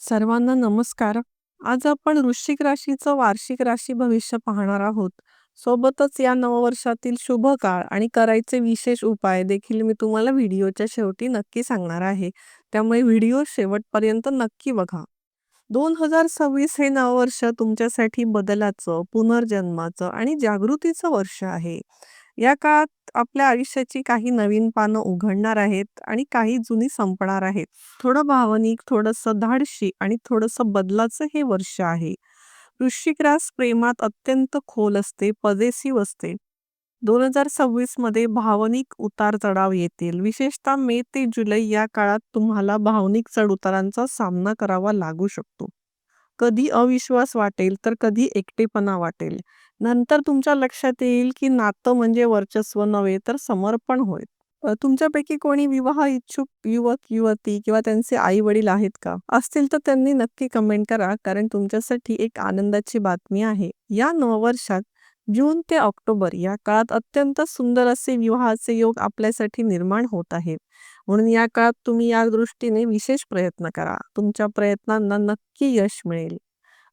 सर्वांना नमस्कार. आज आपण वृश्चिक राशीचं वार्षिक राशी भविष्य पाहणार आहोत. सोबतच या नववर्षातील शुभ काळ आणि करायचे विशेष उपाय देखील मी तुम्हाला व्हिडिओच्या शेवटी नक्की सांगणार आहे. त्यामुळे व्हिडिओ शेवटपर्यंत नक्की बघा. दोन हजार सव्वीस हे नववर्ष तुमच्यासाठी बदलाचं, पुनर्जन्माचं आणि जागृतीचं वर्ष आहे. या काळात आपल्या आयुष्याची काही नवीन पानं उघडणार आहेत आणि काही जुनी संपणार आहेत. थोडं भावनिक, थोडंसं धाडशी आणि थोडंसं बदलाचं हे वर्ष आहे. वृश्चिक रास प्रेमात अत्यंत खोल असते, पॉझिटिव्ह असते. दोन हजार सव्वीसमध्ये भावनिक उतार चढाव येतील. विशेषतः मे ते जुलै या काळात तुम्हाला भावनिक चढउतारांचा सामना करावा लागू शकतो. कधी अविश्वास वाटेल तर कधी एकटेपणा वाटेल. नंतर तुमच्या लक्षात येईल की नातं म्हणजे वर्चस्व नव्हे तर समर्पण होय. तुमच्यापैकी कोणी विवाह इच्छुक युवक युवती किंवा त्यांचे आई वडील आहेत का असतील तर त्यांनी नक्की कमेंट करा कारण तुमच्यासाठी एक आनंदाची बातमी आहे या नववर्षात जून ते ऑक्टोबर या काळात अत्यंत सुंदर असे विवाहाचे योग आपल्यासाठी निर्माण होत आहेत. म्हणून या काळात तुम्ही या दृष्टीने विशेष प्रयत्न करा. तुमच्या प्रयत्नांना नक्की यश मिळेल.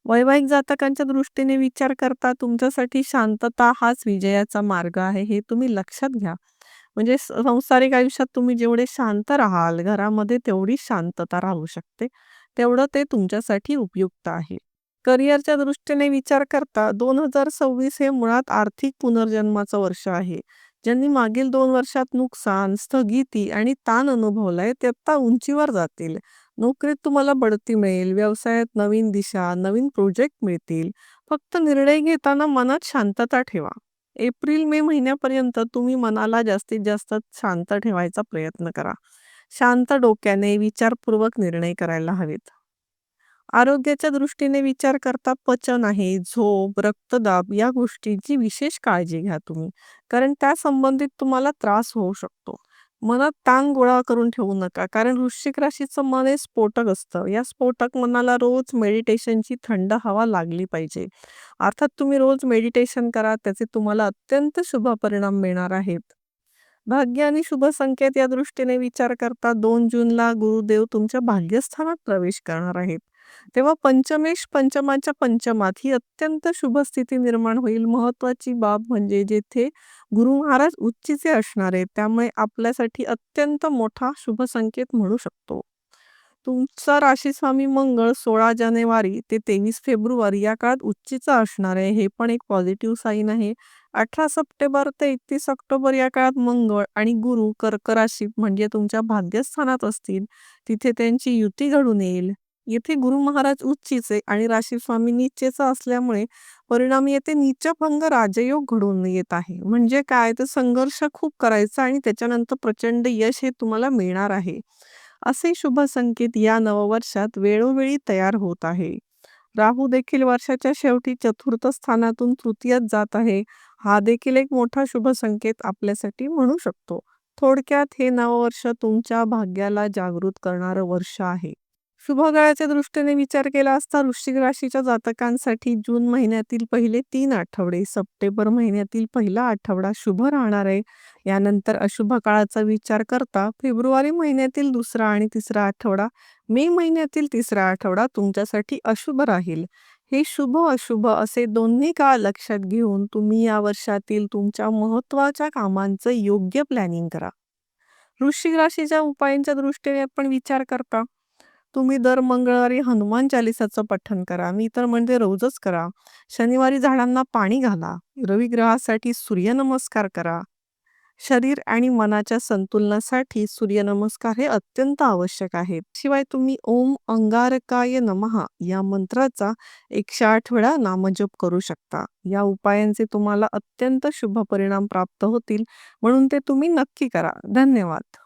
वैवाहिक जातकांच्या दृष्टीने विचार करता तुमच्यासाठी शांतता हाच विजयाचा मार्ग आहे हे तुम्ही लक्षात घ्या. म्हणजे संसारिक आयुष्यात तुम्ही जेवढे शांत राहाल घरामध्ये तेवढी शांतता राहू शकते. तेवढं ते तुमच्यासाठी उपयुक्त आहे. करिअरच्या दृष्टीने विचार करता दोन हजार सव्वीस हे मुळात आर्थिक पुनर्जन्माचं वर्ष आहे. ज्यांनी मागील दोन वर्षात नुकसान स्थगिती आणि ताण अनुभवलाय ते आता उंचीवर जातील. नोकरीत तुम्हाला बढती मिळेल व्यवसायात नवीन दिशा नवीन प्रोजेक्ट मिळतील. फक्त निर्णय घेताना मनात शांतता ठेवा. एप्रिल मे महिन्यापर्यंत तुम्ही मनाला जास्तीत जास्त शांत ठेवायचा प्रयत्न करा. शांत डोक्याने विचारपूर्वक निर्णय करायला हवेत. आरोग्याच्या दृष्टीने विचार करता पचन आहे झोप रक्तदाब या गोष्टींची विशेष काळजी घ्या तुम्ही. कारण त्या संबंधित तुम्हाला त्रास होऊ शकतो. मनात ताण गोळा करून ठेवू नका. कारण वृश्चिक राशीचं मन हे स्फोटक असतं. या स्फोटक मनाला रोज मेडिटेशनची थंड हवा लागली पाहिजे. अर्थात तुम्ही रोज मेडिटेशन करा त्याचे तुम्हाला अत्यंत शुभ परिणाम मिळणार आहेत. भाग्य आणि शुभ संकेत या दृष्टीने विचार करता दोन जूनला गुरुदेव तुमच्या भाग्यस्थानात प्रवेश करणार आहेत. तेव्हा पंचमेश पंचमाच्या पंचमात ही अत्यंत शुभ स्थिती निर्माण होईल. महत्वाची बाब म्हणजे जेथे गुरु महाराज उच्चीचे असणार आहेत त्यामुळे आपल्यासाठी अत्यंत मोठा शुभ संकेत म्हणू शकतो. तुमचा राशीस्वामी मंगळ सोळा जानेवारी ते तेवीस फेब्रुवारी या काळात उच्चीचा असणार आहे. हे पण एक पॉझिटिव्ह साईन आहे. अठरा सप्टेंबर ते एकतीस ऑक्टोबर या काळात मंगळ आणि गुरु कर्क राशीत म्हणजे तुमच्या भाग्यस्थानात असतील. तिथे त्यांची युती घडून येईल. येथे गुरु महाराज उच्चीचे आणि राशी स्वामी नीचेचा असल्यामुळे परिणामी येथे नीचभंग राजयोग घडून येत आहे. म्हणजे काय? तर संघर्ष खूप करायचा आणि त्याच्यानंतर प्रचंड यश हे तुम्हाला मिळणार आहे. असे शुभ संकेत या नववर्षात वेळोवेळी तयार होत आहे. राहू देखील वर्षाच्या शेवटी चतुर्थ स्थानातून तृतीयात जात आहे. हा देखील एक मोठा शुभ संकेत आपल्यासाठी म्हणू शकतो. थोडक्यात हे नववर्ष तुमच्या भाग्याला जागृत करणारं वर्ष आहे. शुभकाळाच्या दृष्टीने विचार केला असता वृश्चिक राशीच्या जातकांसाठी जून महिन्यातील पहिले तीन आठवडे सप्टेंबर महिन्यातील पहिला आठवडा शुभ राहणार आहे. यानंतर अशुभ काळाचा विचार करता फेब्रुवारी महिन्यातील दुसरा आणि तिसरा आठवडा मे महिन्यातील तिसरा आठवडा तुमच्यासाठी अशुभ राहील. हे शुभ अशुभ असे दोन्ही काळ लक्षात घेऊन तुम्ही या वर्षातील तुमच्या महत्त्वाच्या कामांचं योग्य प्लॅनिंग करा. वृश्चिक राशीच्या उपायांच्या दृष्टीने आपण विचार करता. तुम्ही दर मंगळवारी हनुमान चालिसाचं पठण करा मी तर म्हणजे रोजच करा. शनिवारी झाडांना पाणी घाला रवी ग्रहासाठी सूर्यनमस्कार करा. शरीर आणि मनाच्या संतुलनासाठी सूर्यनमस्कार हे अत्यंत आवश्यक आहेत शिवाय तुम्ही ओम अंगारकाय नमहा या मंत्राचा एकशे आठ वेळा नामजप करू शकता. या उपायांचे तुम्हाला अत्यंत शुभ परिणाम प्राप्त होतील म्हणून ते तुम्ही नक्की करा. धन्यवाद.